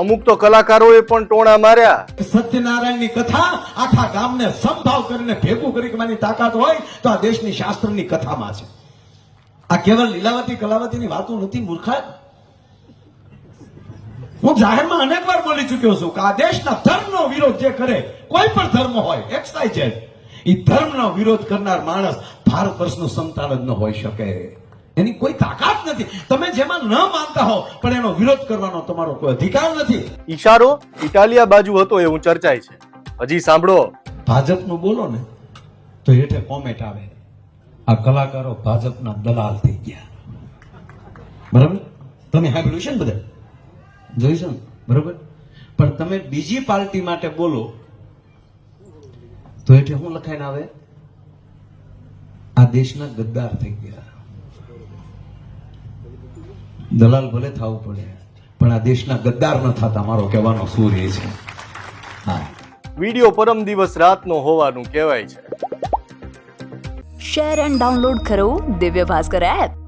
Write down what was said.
અમુક તો કલાકારોએ પણ ટોણા માર્યા. સત્યનારાયણની કથા આખા ગામને સમભાવ કરીને ભેગું કરી તાકાત હોય તો આ દેશની શાસ્ત્રની કથામાં છે. આ કેવલ લીલાવતી કલાવતીની વાતો નથી મૂર્ખા હું જાહેરમાં અનેક વાર બોલી ચૂક્યો છું કે આ દેશના ધર્મનો વિરોધ જે કરે, કોઈ પણ ધર્મ હોય એક્સ વાય એ ધર્મનો વિરોધ કરનાર માણસ ભારત વર્ષનું સંતાન જ ન હોઈ શકે. એની કોઈ તાકાત નથી. તમે જેમાં ન માનતા હો પણ એનો વિરોધ કરવાનો તમારો કોઈ અધિકાર નથી. ઈશારો ઇટાલિયા બાજુ હતો એવું ચર્ચાય છે. હજી સાંભળો. ભાજપનું બોલો ને તો હેઠે કોમેન્ટ આવે. આ કલાકારો ભાજપના દલાલ થઈ ગયા. બરાબર? તમે સાંભળ્યું છે ને બધા? જોઈશું બરાબર? પણ તમે બીજી પાર્ટી માટે બોલો તો હેઠે શું લખાઈને આવે? આ દેશના ગદ્દાર થઈ ગયા. દલાલ ભલે થવું પડે પણ આ દેશના ગદ્દાર ન થતા મારો કહેવાનો સૂર એ છે. હા. વીડિયો પરમ દિવસ રાતનો હોવાનું કહેવાય છે. શેર એન્ડ ડાઉનલોડ કરો દિવ્ય ભાસ્કર એપ.